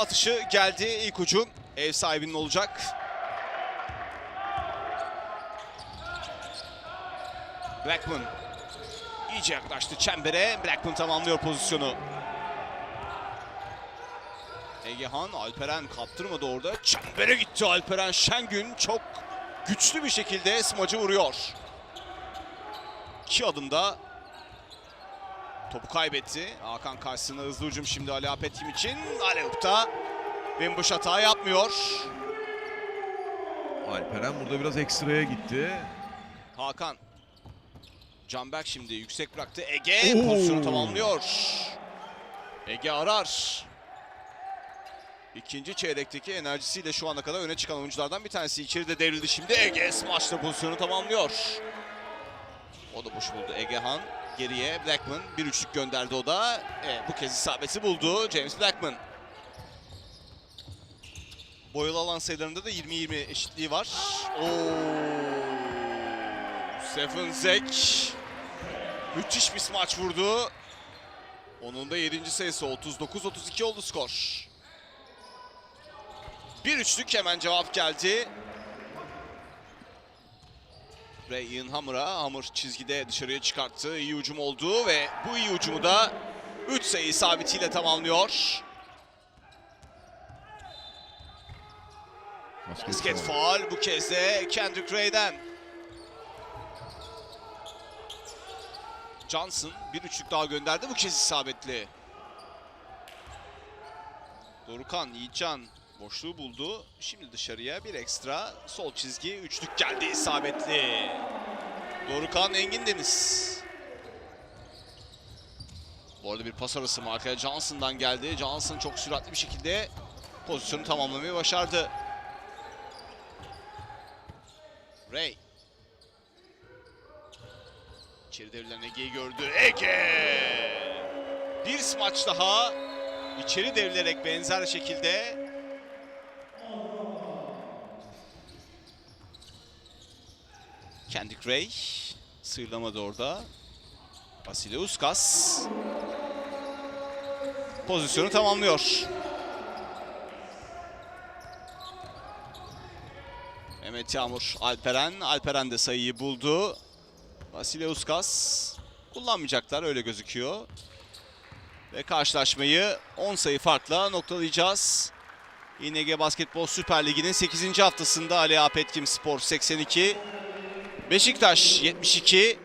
Atışı geldi. İlk ucu ev sahibinin olacak. Blackman iyice yaklaştı çembere. Blackman tamamlıyor pozisyonu. Egehan Alperen kaptırmadı orada. Çembere gitti Alperen Şengün. Çok güçlü bir şekilde smacı vuruyor. İki adımda topu kaybetti. Hakan karşısına hızlı hücum şimdi Ali Apetim için. Aleyup'ta Wimbush hata yapmıyor. Alperen burada biraz ekstraya gitti. Hakan. Canberk şimdi yüksek bıraktı. Ege Oo. pozisyonu tamamlıyor. Ege arar. İkinci çeyrekteki enerjisiyle şu ana kadar öne çıkan oyunculardan bir tanesi. İçeride devrildi şimdi. Ege smaçla pozisyonu tamamlıyor. Da boş buldu Egehan. Geriye Blackman bir üçlük gönderdi o da. Evet, bu kez isabeti buldu James Blackman. Boyalı alan sayılarında da 20-20 eşitliği var. Oo. Stefan Zek. Müthiş bir smaç vurdu. Onun da 7. sayısı 39-32 oldu skor. Bir üçlük hemen cevap geldi. Ray Ian Hammer'a. Hammer çizgide dışarıya çıkarttı. İyi hücum oldu ve bu iyi hücumu da 3 sayı isabetiyle tamamlıyor. Basket faal bu kez de Kendrick Ray'den. Johnson bir üçlük daha gönderdi bu kez isabetli. Dorukan, Yiğitcan boşluğu buldu. Şimdi dışarıya bir ekstra sol çizgi üçlük geldi isabetli. Dorukan, Engin Deniz. Bu arada bir pas arası mı arkaya Johnson'dan geldi. Johnson çok süratli bir şekilde pozisyonu tamamlamayı başardı. Ray. İçeri devrilen Ege'yi gördü. Ege! Bir smaç daha. içeri devrilerek benzer şekilde. Kendrick Ray. Sıyrılamadı orada. Vasile Uskas. Pozisyonu tamamlıyor. Mehmet Yağmur, Alperen. Alperen de sayıyı buldu. Vasile Uskas kullanmayacaklar öyle gözüküyor. Ve karşılaşmayı 10 sayı farkla noktalayacağız. İNG Basketbol Süper Ligi'nin 8. haftasında Ali Apetkim Spor 82, Beşiktaş 72,